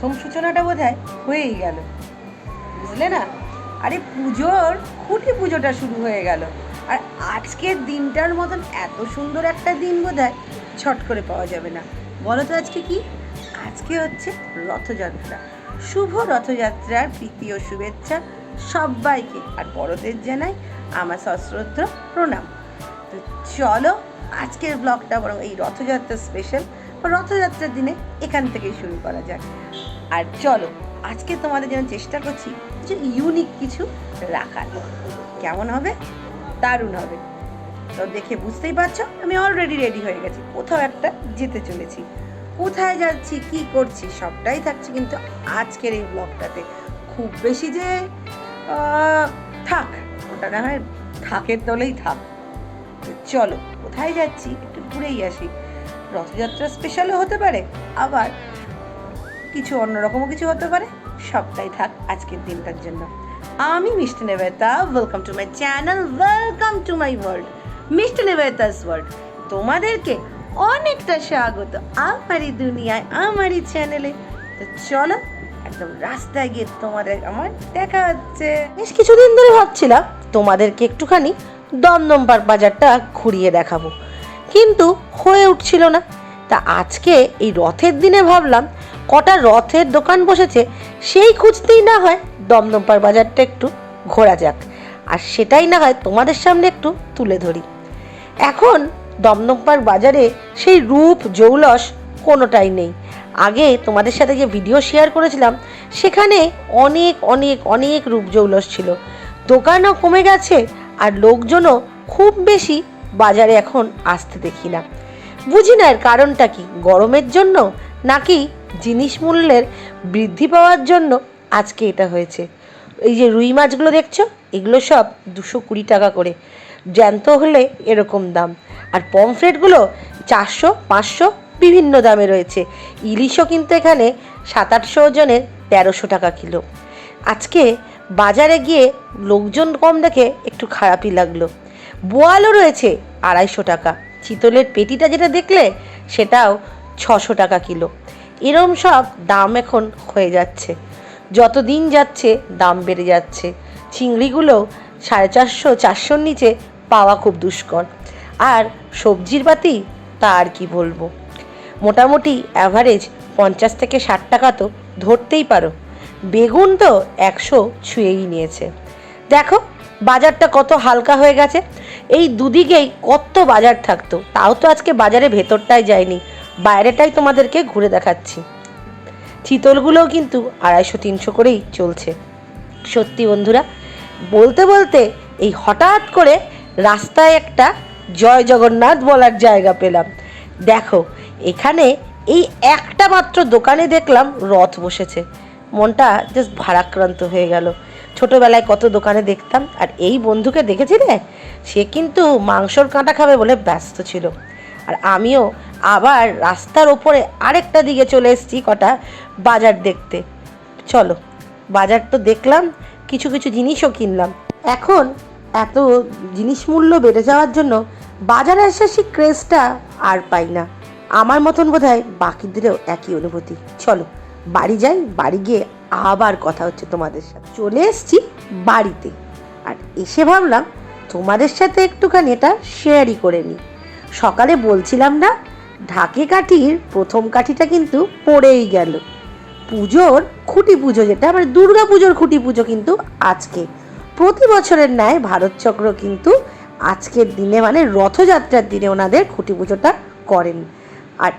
প্রথম সূচনাটা বোধ হয়েই গেল। বুঝলে না? আরে পুজোর খুঁটি পুজোটা শুরু হয়ে গেল। আর আজকের দিনটার মতন এত সুন্দর একটা দিন বোধ ছট করে পাওয়া যাবে না। বলো তো আজকে কি? আজকে হচ্ছে রথযাত্রা। শুভ রথযাত্রার ও শুভেচ্ছা সবাইকে। আর বড়দের জানাই আমার সশ্রদ্ধ প্রণাম। তো চলো আজকের ব্লগটা বরং এই রথযাত্রা স্পেশাল রথযাত্রার দিনে এখান থেকেই শুরু করা যাক। আর চলো, আজকে তোমাদের জন্য চেষ্টা করছি কিছু ইউনিক কিছু রাখার। কেমন হবে? দারুণ হবে। তো দেখে বুঝতেই পারছ, আমি অলরেডি রেডি হয়ে গেছি। কোথাও একটা যেতে চলেছি। কোথায় যাচ্ছি, কি করছি, সবটাই থাকছে কিন্তু আজকের এই ব্লগটাতে খুব বেশি যে থাক, ওটা না হয় থাকের তলেই থাক। চলো, কোথায় যাচ্ছি একটু ঘুরেই আসি। রথযাত্রা স্পেশালও হতে পারে, আবার কিছু অন্যরকমও কিছু হতে পারে, সবটাই থাক আজকের দিনটার জন্য। আমি Mishti Nebeta welcome to my channel welcome to my world Mishti Nebeta's world তোমাদেরকে অনেকটা স্বাগত আমারই দুনিয়ায়, আমারই চ্যানেলে তো চলো, একদম রাস্তায় গিয়ে তোমাদের, আমার দেখা হচ্ছে। বেশ কিছুদিন ধরে ভাবছিলাম তোমাদেরকে একটুখানি দমদম বাজারটা ঘুরিয়ে দেখাবো। কিন্তু হয়ে উঠছিল না। তা আজকে এই রথের দিনে ভাবলাম, কটা রথের দোকান বসেছে, সেই খুঁজতেই না হয় দমদমপার বাজারটা একটু ঘোরা যাক। আর সেটাই না হয় তোমাদের সামনে একটু তুলে ধরি। এখন দমদমপার বাজারে সেই রূপ জৌলস কোনোটাই নেই। আগে তোমাদের সাথে যে ভিডিও শেয়ার করেছিলাম, সেখানে অনেক অনেক অনেক রূপ জৌলস ছিল। দোকানও কমে গেছে আর লোকজনও খুব বেশি বাজারে এখন আসতে দেখি না। বুঝি না এর কারণটা কি, গরমের জন্য নাকি জিনিস মূল্যের বৃদ্ধি পাওয়ার জন্য আজকে এটা হয়েছে। এই যে রুই মাছগুলো দেখছ, এগুলো সব দুশো কুড়ি টাকা করে। জ্যান্ত হলে এরকম দাম। আর পমফ্রেটগুলো চারশো, পাঁচশো বিভিন্ন দামে রয়েছে। ইলিশও কিন্তু এখানে সাত আটশো ওজনের তেরোশো টাকা কিলো। আজকে বাজারে গিয়ে লোকজন কম দেখে একটু খারাপই লাগল। বোয়ালও রয়েছে আড়াইশো টাকা। চিতলের পেটিটা যেটা দেখলে, সেটাও ছশো টাকা কিলো। এরম সব দাম এখন হয়ে যাচ্ছে। যত দিন যাচ্ছে, দাম বেড়ে যাচ্ছে। চিংড়িগুলো সাড়ে চারশো, চারশোর নিচে পাওয়া খুব দুষ্কর। আর সবজির পাতি তা আর কি বলব? মোটামুটি অ্যাভারেজ পঞ্চাশ থেকে ষাট টাকা তো ধরতেই পারো। বেগুন তো একশো ছুঁয়েই নিয়েছে। দেখো বাজারটা কত হালকা হয়ে গেছে। এই দুদিকেই কত বাজার থাকতো। তাও তো আজকে বাজারে ভেতরটাই যায়নি। বাইরেটাই তোমাদেরকে ঘুরে দেখাচ্ছি। চিতলগুলোও কিন্তু আড়াইশো, তিনশো করেই চলছে। সত্যি বন্ধুরা, বলতে বলতে এই হঠাৎ করে রাস্তায় একটা জয় জগন্নাথ বলার জায়গা পেলাম। দেখো, এখানে এই একটা মাত্র দোকানে দেখলাম রথ বসেছে। মনটা জাস্ট ভারাক্রান্ত হয়ে গেল। ছোটোবেলায় কত দোকানে দেখতাম, আর এই বন্ধুকে দেখেছিলে সে কিন্তু মাংসর কাঁটা খাবে বলে ব্যস্ত ছিল। আর আমিও আবার রাস্তার ওপরে আরেকটা দিকে চলে এসেছি কটা বাজার দেখতে। চলো, বাজার তো দেখলাম, কিছু কিছু জিনিসও কিনলাম। এখন এত জিনিস মূল্য বেড়ে যাওয়ার জন্য বাজারে এসে সেই ক্রেজটা আর পাই না। আমার মতন বোধ হয় বাকিদেরও একই অনুভূতি। চলো, বাড়ি যাই, বাড়ি গিয়ে আবার কথা হচ্ছে তোমাদের সাথে। চলে এসছি বাড়িতে। আর এসে ভাবলাম তোমাদের সাথে একটুখানি এটা শেয়ারই করে নিই। সকালে বলছিলাম না, ঢাকে কাঠির প্রথম কাঠিটা কিন্তু পড়েই গেল। পুজোর খুঁটি পুজো যেটা মানে দুর্গা পুজোর খুঁটি পুজো কিন্তু আজকে। প্রতি বছরের ন্যায় ভারত চক্র কিন্তু আজকের দিনে মানে রথযাত্রার দিনে ওনাদের খুঁটি পুজোটা করেন। আর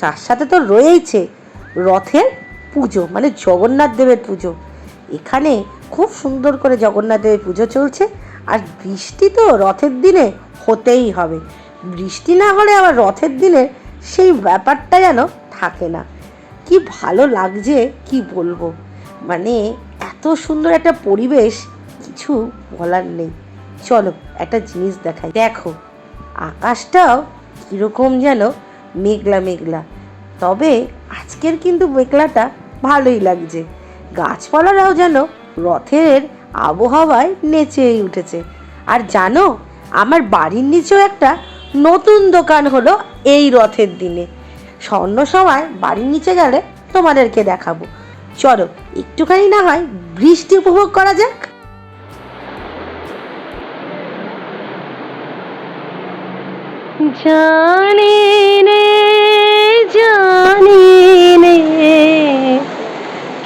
তার সাথে তো রয়েইছে রথের পুজো মানে জগন্নাথ দেবের পুজো। এখানে খুব সুন্দর করে জগন্নাথ দেবের পুজো চলছে। আর বৃষ্টি তো রথের দিনে হতেই হবে। বৃষ্টি না হলে আবার রথের দিনে সেই ব্যাপারটা যেন থাকে না। কি ভালো লাগছে, কি বলব? মানে এত সুন্দর একটা পরিবেশ, কিছু বলার নেই। চলো একটা জিনিস দেখাই। দেখো, আকাশটাও কীরকম যেন মেঘলা মেঘলা। তবে আজকের কিন্তু মেঘলাটা ভালোই লাগছে। গাছপালারাও যেন রথের আবহাওয়ায় নেচেই উঠেছে। আর জানো, আমার বাড়ির নিচেও একটা নতুন দোকান হলো এই রথের দিনে। স্বর্ণ সময় বাড়ির নিচে গেলে তোমাদেরকে দেখাবো। চলো, একটুখানি না হয় বৃষ্টি উপভোগ করা যাক। জানি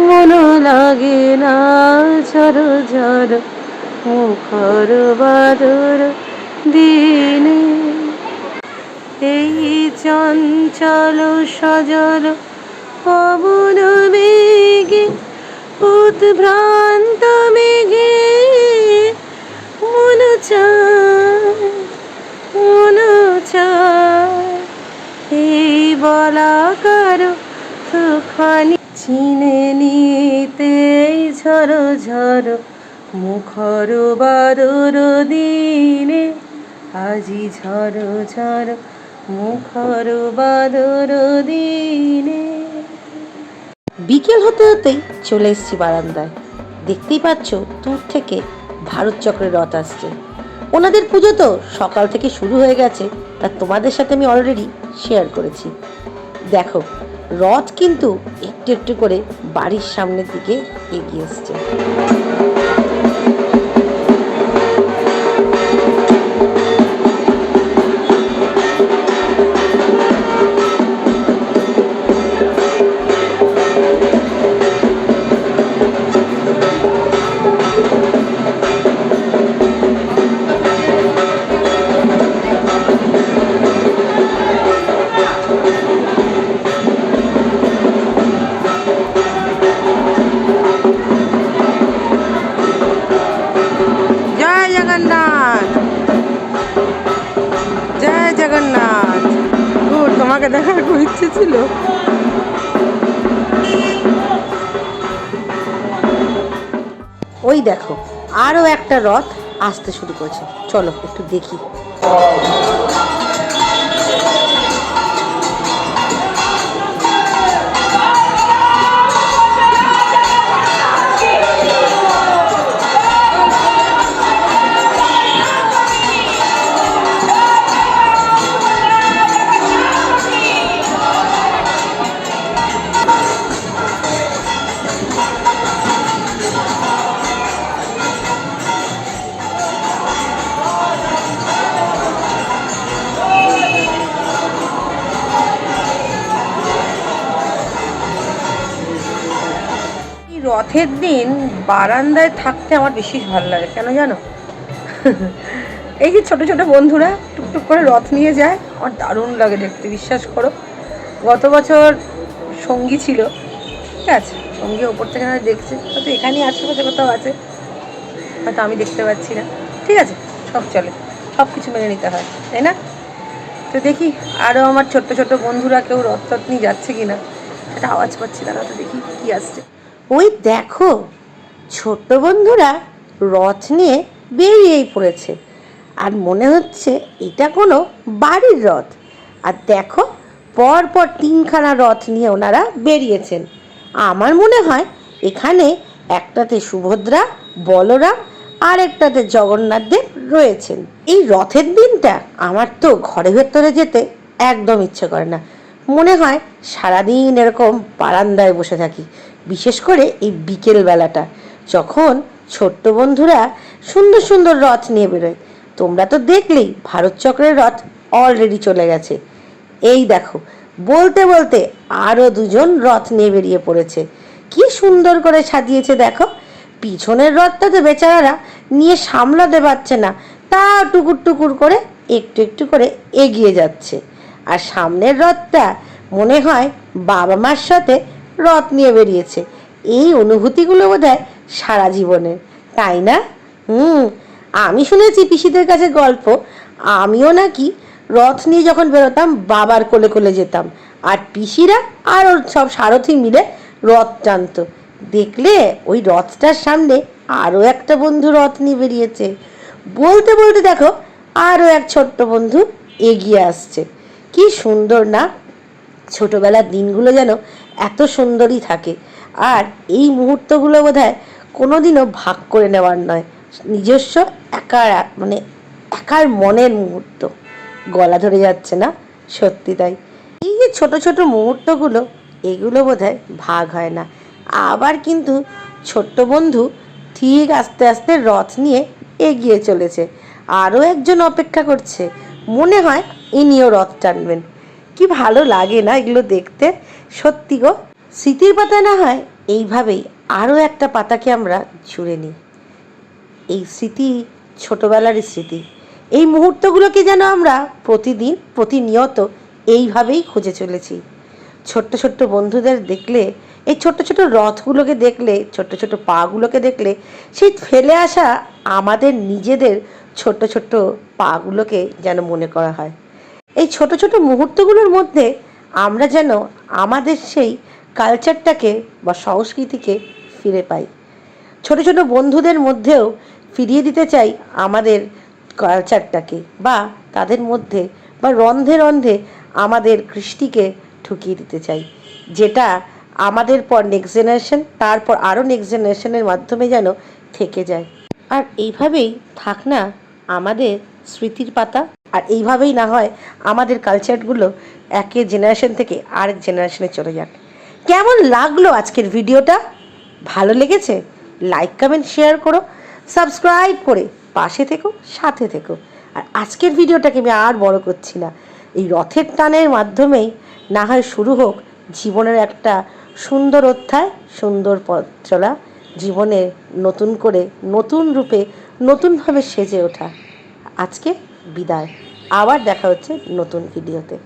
মন লাগে না ঝড় মুখর বাদর দিনে। এই চঞ্চল সজল পবন বেগে উদ্ভ্রান্ত মেঘে মন মনে এই বলা কারও তুফানি চিনে নিতে ঝড় ঝড় মুখর বাদর দিনে আজি ঝড় ঝড় মুখর বাদর দিনে বিকেল হতে হতেই চলে এসেছি বারান্দায়। দেখতেই পাচ্ছ দূর থেকে ভারত চক্রের রথ আসছে। ওনাদের পুজো তো সকাল থেকে শুরু হয়ে গেছে, তা তোমাদের সাথে আমি অলরেডি শেয়ার করেছি। দেখো রথ কিন্তু একটু একটু করে বাড়ির সামনের দিকে এগিয়ে এসছে। ওই দেখো আরও একটা রথ আসতে শুরু করেছে। চলো একটু দেখি। রথের দিন বারান্দায় থাকতে আমার বেশি ভালো লাগে, কেন জানো? এই যে ছোটো ছোটো বন্ধুরা টুকটুক করে রথ নিয়ে যায়, আমার দারুণ লাগে দেখতে, বিশ্বাস করো। গত বছর সঙ্গী ছিল, ঠিক আছে? সঙ্গী ওপর থেকে না দেখছে, হয়তো এখানেই আশেপাশে কোথাও আছে, হয়তো আমি দেখতে পাচ্ছি না, ঠিক আছে? সব চলে, সব কিছু মেনে নিতে হয়, তাই না? তো দেখি আরও আমার ছোট্ট ছোট্ট বন্ধুরা কেউ রথ টথ নিয়ে যাচ্ছে কি না সেটা আওয়াজ পাচ্ছি না তো দেখি কি আসছে। ওই দেখো, ছোট্ট বন্ধুরা রথ নিয়ে বেরিয়েই পড়েছে। আর মনে হচ্ছে এটা কোনো বাড়ির রথ। আর দেখো পর পর তিনখানা রথ নিয়ে ওনারা বেরিয়েছেন। আমার মনে হয় এখানে একটাতে সুভদ্রা, বলরাম আর একটাতে জগন্নাথ দেব রয়েছেন। এই রথের দিনটা আমার তো ঘরে ভেতরে যেতে একদম ইচ্ছে করে না। মনে হয় সারাদিন এরকম বারান্দায় বসে থাকি, বিশেষ করে এই বিকেল বেলাটা। যখন ছোট্ট বন্ধুরা সুন্দর সুন্দর রথ নিয়ে বেরোয়, তোমরা তো দেখলেই ভারত চক্রের রথ অলরেডি চলে গেছে। এই দেখো, বলতে বলতে আরও দুজন রথ নিয়ে বেরিয়ে পড়েছে। কি সুন্দর করে সাজিয়েছে দেখো, পিছনের রথটাতে বেচারারা নিয়ে সামলাতে পারছে না, তা টুকুর টুকুর করে একটু একটু করে এগিয়ে যাচ্ছে। আর সামনের রথটা মনে হয় বাবা মার সাথে রথ নিয়ে বেরিয়েছে। এই অনুভূতিগুলো বোধ সারা জীবনের। তাই না? হুম, আমি শুনেছি পিসিদের কাছে গল্প, আমিও নাকি রথ নিয়ে যখন বেরোতাম বাবার কোলে কোলে যেতাম, আর পিসিরা আর সব সারথি মিলে রথ টানতো। দেখলে ওই রথটার সামনে আরও একটা বন্ধু রথ নিয়ে বেরিয়েছে। বলতে বলতে দেখো, আরও এক ছোট্ট বন্ধু এগিয়ে আসছে। কি সুন্দর না? ছোটোবেলার দিনগুলো যেন এত সুন্দরই থাকে। আর এই মুহূর্তগুলো বোধ হয় কোনোদিনও ভাগ করে নেওয়ার নয়। নিজস্ব একার মানে একার মনের মুহূর্ত। গলা ধরে যাচ্ছে না? সত্যি তাই। এই যে ছোট ছোট মুহূর্তগুলো, এগুলো বোধ ভাগ হয় না। আবার কিন্তু ছোট্ট বন্ধু ঠিক আস্তে আস্তে রথ নিয়ে এগিয়ে চলেছে। আরও একজন অপেক্ষা করছে। মনে হয় ইনিও রথ টানবেন। কি ভালো লাগে না এগুলো দেখতে। সত্যি গো, স্মৃতির পাতা না হয় এইভাবেই আরও একটা পাতাকে আমরা জুড়ে নিই। এই স্মৃতি ছোটবেলারই স্মৃতি, এই মুহূর্তগুলোকে যেন আমরা প্রতিদিন, প্রতিনিয়ত এইভাবেই খুঁজে চলেছি। ছোট্ট ছোট্ট বন্ধুদের দেখলে, এই ছোট্ট ছোট্ট রথগুলোকে দেখলে, ছোট্ট ছোট পাগুলোকে দেখলে, সেই ফেলে আসা আমাদের নিজেদের ছোট্ট ছোট্ট পাগুলোকে যেন মনে করা হয়। এই ছোট ছোট মুহূর্তগুলোর মধ্যে আমরা যেন আমাদের সেই কালচারটাকে বা সংস্কৃতিকে ফিরে পাই। ছোট ছোট বন্ধুদের মধ্যেও ফিরিয়ে দিতে চাই আমাদের কালচারটাকে বা তাদের মধ্যে বা রন্ধে রন্ধে আমাদের কৃষ্টিকে ঢুকিয়ে দিতে চাই। যেটা আমাদের পর নেক্সট জেনারেশন তারপর আরও নেক্সট জেনারেশনের মাধ্যমে যেন থেকে যায়। আর এইভাবেই থাক না, আমাদের স্মৃতির পাতা। আর এইভাবেই না হয় আমাদের কালচারগুলো একে জেনারেশন থেকে আরেক জেনারেশনে চলে যাক। কেমন লাগল আজকের ভিডিওটা? ভালো লেগেছে? লাইক কমেন্ট শেয়ার করো। সাবস্ক্রাইব করে পাশে থেকো, সাথে থেকো। আর আজকের ভিডিওটাকে আমি আর বড় করছি না। এই রথের টানের মাধ্যমেই না হয় শুরু হোক জীবনের একটা সুন্দর অধ্যায়, সুন্দর পথ চলা জীবনে নতুন করে নতুন রূপে নতুনভাবে সেজে ওঠা। আজকে বিদায়। আবার দেখা হচ্ছে নতুন ভিডিওতে।